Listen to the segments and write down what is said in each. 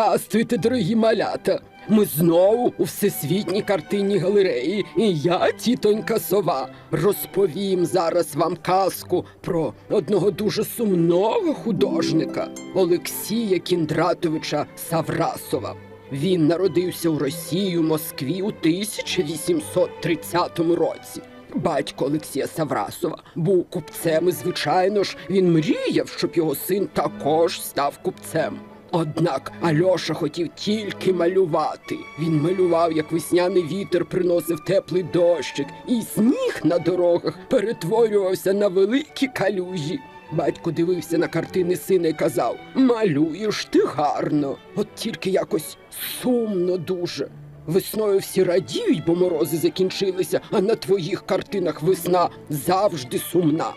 Здрастуйте, дорогі малята! Ми знову у всесвітній картинній галереї, і я, тітонька сова, розповім зараз вам казку про одного дуже сумного художника Олексія Кіндратовича Саврасова. Він народився у Росії у Москві у 1830 році. Батько Олексія Саврасова був купцем, і, звичайно ж, він мріяв, щоб його син також став купцем. Однак Альоша хотів тільки малювати. Він малював, як весняний вітер приносив теплий дощик, і сніг на дорогах перетворювався на великі калюжі. Батько дивився на картини сина і казав: Малюєш ти гарно, от тільки якось сумно дуже. Весною всі радіють, бо морози закінчилися, а на твоїх картинах весна завжди сумна.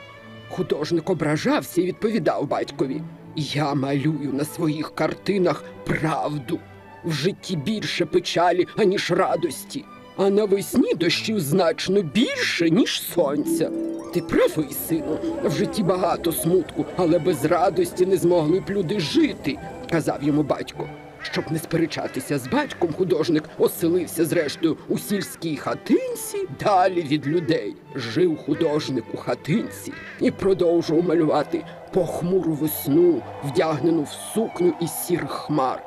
Художник ображався і відповідав батькові: Я малюю на своїх картинах правду. В житті більше печалі, аніж радості, а навесні дощів значно більше, ніж сонця. Ти правий, сину, в житті багато смутку, але без радості не змогли б люди жити, казав йому батько. Щоб не сперечатися з батьком, художник оселився зрештою у сільській хатинці далі від людей. Жив художник у хатинці і продовжував малювати похмуру весну, вдягнену в сукню із сірих хмар.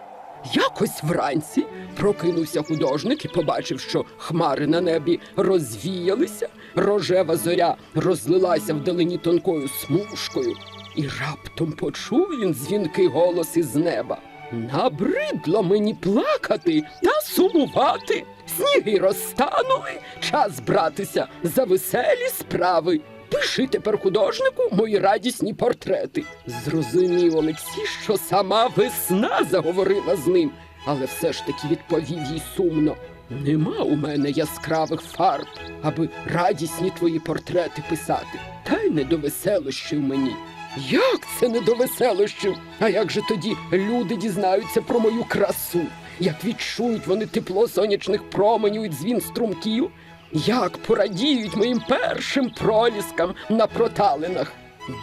Якось вранці прокинувся художник і побачив, що хмари на небі розвіялися, рожева зоря розлилася вдалині тонкою смужкою, і раптом почув він дзвінкий голос із неба. Набридло мені плакати та сумувати. Сніги розтанули, час братися за веселі справи. Пиши тепер художнику мої радісні портрети. Зрозумів Олексій, що сама весна заговорила з ним, але все ж таки відповів їй сумно. Нема у мене яскравих фарб, аби радісні твої портрети писати, та й не до веселощів мені. Як це не до веселощів? А як же тоді люди дізнаються про мою красу? Як відчують вони тепло сонячних променів і дзвін струмків? Як порадіють моїм першим проліскам на проталинах?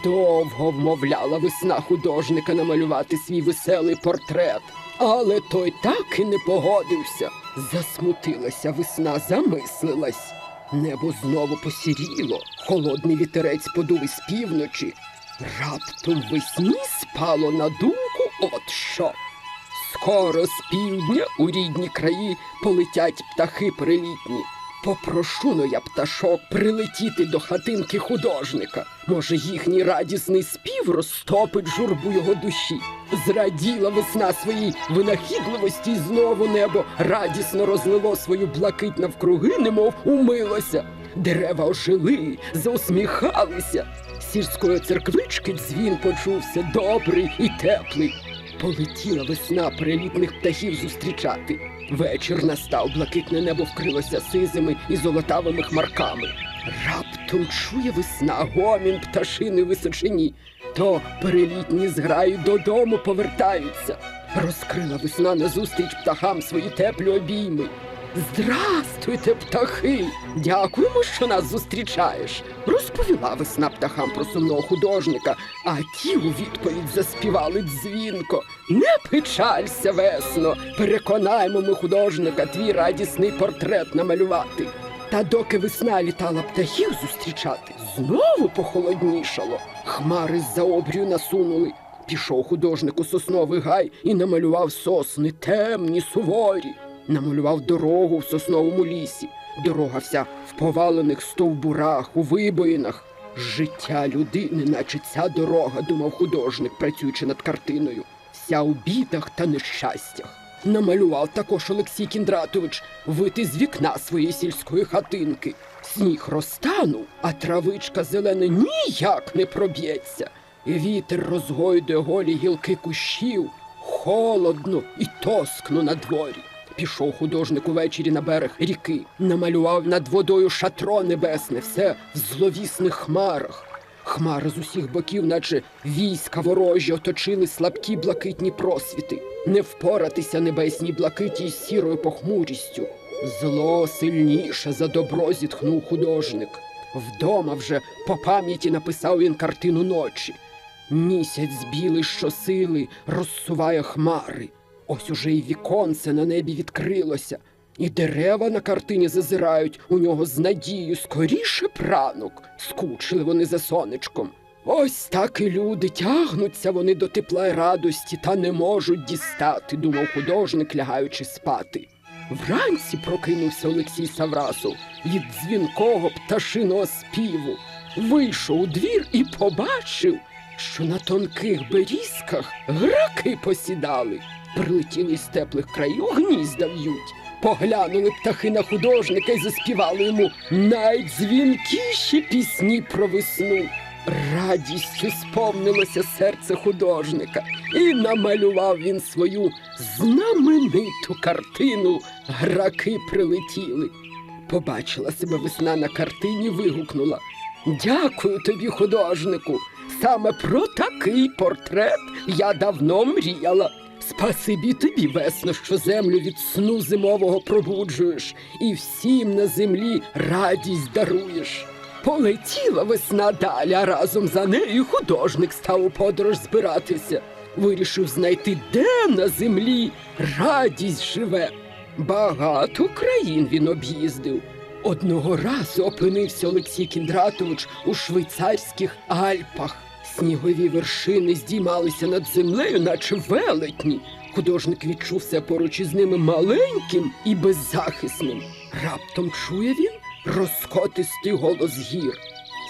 Довго вмовляла весна художника намалювати свій веселий портрет, але той так і не погодився. Засмутилася весна, замислилась. Небо знову посіріло, холодний вітерець подув із півночі. Раптом весні спало на думку от що. Скоро з півдня у рідні краї полетять птахи прилітні. Попрошу но я пташок прилетіти до хатинки художника. Може, їхній радісний спів розтопить журбу його душі. Зраділа весна своїй винахідливості, і знову небо радісно розлило свою блакить навкруги, немов умилося. Дерева ожили, заусміхалися. Сільської церквички дзвін почувся добрий і теплий. Полетіла весна перелітних птахів зустрічати. Вечір настав, блакитне небо вкрилося сизими і золотавими хмарками. Раптом чує весна гомін пташини височині. То перелітні зграї додому повертаються. Розкрила весна назустріч птахам свої теплі обійми. Здрастуйте, птахи! Дякуємо, що нас зустрічаєш. Розповіла весна птахам про сумного художника, а ті у відповідь заспівали дзвінко. Не печалься, весно, переконаймо ми художника твій радісний портрет намалювати. Та доки весна літала птахів зустрічати, знову похолоднішало. Хмари з-за обрію насунули. Пішов художник у сосновий гай і намалював сосни темні, суворі. Намалював дорогу в сосновому лісі. Дорога вся в повалених стовбурах, у вибоїнах. Життя людини, наче ця дорога, думав художник, працюючи над картиною. Вся у бідах та нещастях. Намалював також Олексій Кіндратович вити з вікна своєї сільської хатинки. Сніг розтанув, а травичка зелена ніяк не проб'ється. Вітер розгойдує голі гілки кущів, холодно і тоскно на дворі. Пішов художник увечері на берег ріки, намалював над водою шатро небесне, все в зловісних хмарах. Хмари з усіх боків, наче війська ворожі, оточили слабкі блакитні просвіти. Не впоратися небесній блакиті із сірою похмурістю. Зло сильніше за добро зітхнув художник. Вдома вже по пам'яті написав він картину ночі. Місяць білий щосили розсуває хмари. Ось уже і віконце на небі відкрилося, і дерева на картині зазирають у нього з надією скоріше пранок. Скучили вони за сонечком. Ось так і люди тягнуться вони до тепла й радості та не можуть дістати, думав художник, лягаючи спати. Вранці прокинувся Олексій Саврасов від дзвінкого пташиного співу. Вийшов у двір і побачив, що на тонких берізках граки посідали. Прилетіли з теплих країв, гнізда в'ють. Поглянули птахи на художника і заспівали йому найдзвінкіші пісні про весну. Радістю сповнилося серце художника, і намалював він свою знамениту картину Граки прилетіли. Побачила себе весна на картині, вигукнула Дякую тобі, художнику. Саме про такий портрет я давно мріяла. Спасибі тобі, весно, що землю від сну зимового пробуджуєш, і всім на землі радість даруєш. Полетіла весна далі, а разом за нею художник став у подорож збиратися. Вирішив знайти, де на землі радість живе. Багато країн він об'їздив. Одного разу опинився Олексій Кіндратович у швейцарських Альпах. Снігові вершини здіймалися над землею, наче велетні. Художник відчув себе поруч із ними маленьким і беззахисним. Раптом чує він розкотистий голос гір.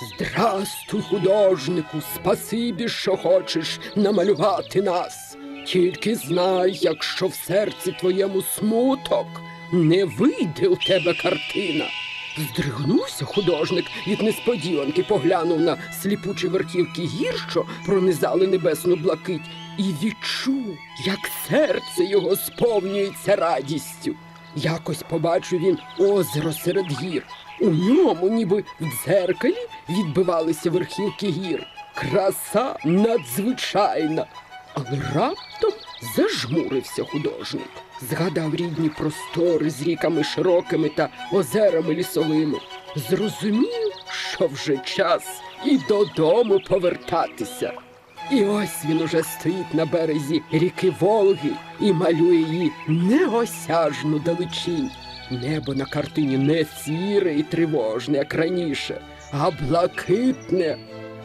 Здрастуй, художнику, спасибі, що хочеш намалювати нас. Тільки знай, якщо в серці твоєму смуток, не вийде у тебе картина. Здригнувся художник від несподіванки, поглянув на сліпучі верхівки гір, що пронизали небесну блакить, і відчув, як серце його сповнюється радістю. Якось побачив він озеро серед гір. У ньому, ніби в дзеркалі, відбивалися верхівки гір. Краса надзвичайна. Але раптом зажмурився художник. Згадав рідні простори з ріками широкими та озерами лісовими. Зрозумів, що вже час і додому повертатися. І ось він уже стоїть на березі ріки Волги і малює її неосяжну далечінь. Небо на картині не сіре і тривожне, як раніше, а блакитне.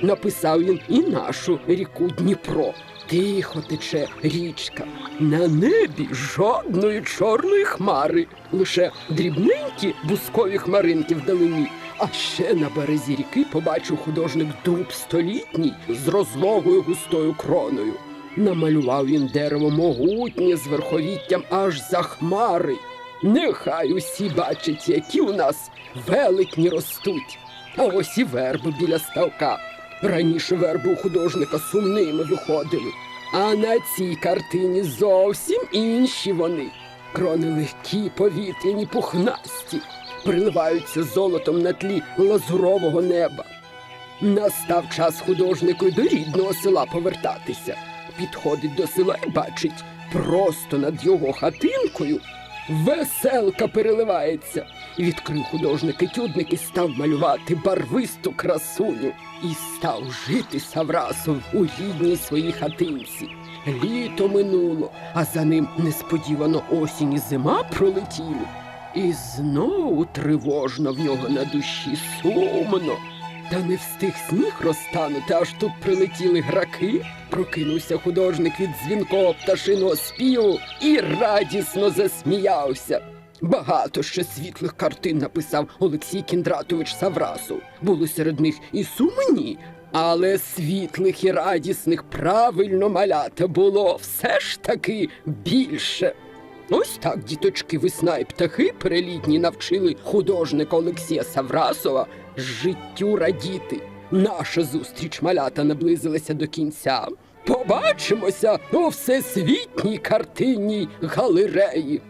Написав він і нашу ріку Дніпро. Тихо тече річка. На небі жодної чорної хмари, лише дрібненькі бускові хмаринки вдалині. А ще на березі ріки побачив художник дуб столітній з розлогою густою кроною. Намалював він дерево могутнє з верховіттям аж за хмари. Нехай усі бачать, які у нас велетні ростуть. А ось і верби біля ставка. Раніше верби у художника сумними виходили. А на цій картині зовсім інші вони. Крони легкі, повітряні, пухнасті, приливаються золотом на тлі лазурового неба. Настав час художнику до рідного села повертатися. Підходить до села і бачить, просто над його хатинкою веселка переливається. Відкрив художник етюдник і став малювати барвисту красуню. І став жити Саврасов у рідній своїй хатинці. Літо минуло, а за ним несподівано осінь і зима пролетіли. І знову тривожно в нього на душі сумно. Та не встиг сніг розтанути, аж тут прилетіли граки. Прокинувся художник від дзвінкого пташиного співу і радісно засміявся. Багато ще світлих картин написав Олексій Кіндратович Саврасов. Були серед них і сумні, але світлих і радісних правильно малята було все ж таки більше. Ось так діточки весна і птахи перелітні навчили художника Олексія Саврасова життю радіти. Наша зустріч малята наблизилася до кінця. Побачимося у всесвітній картинній галереї.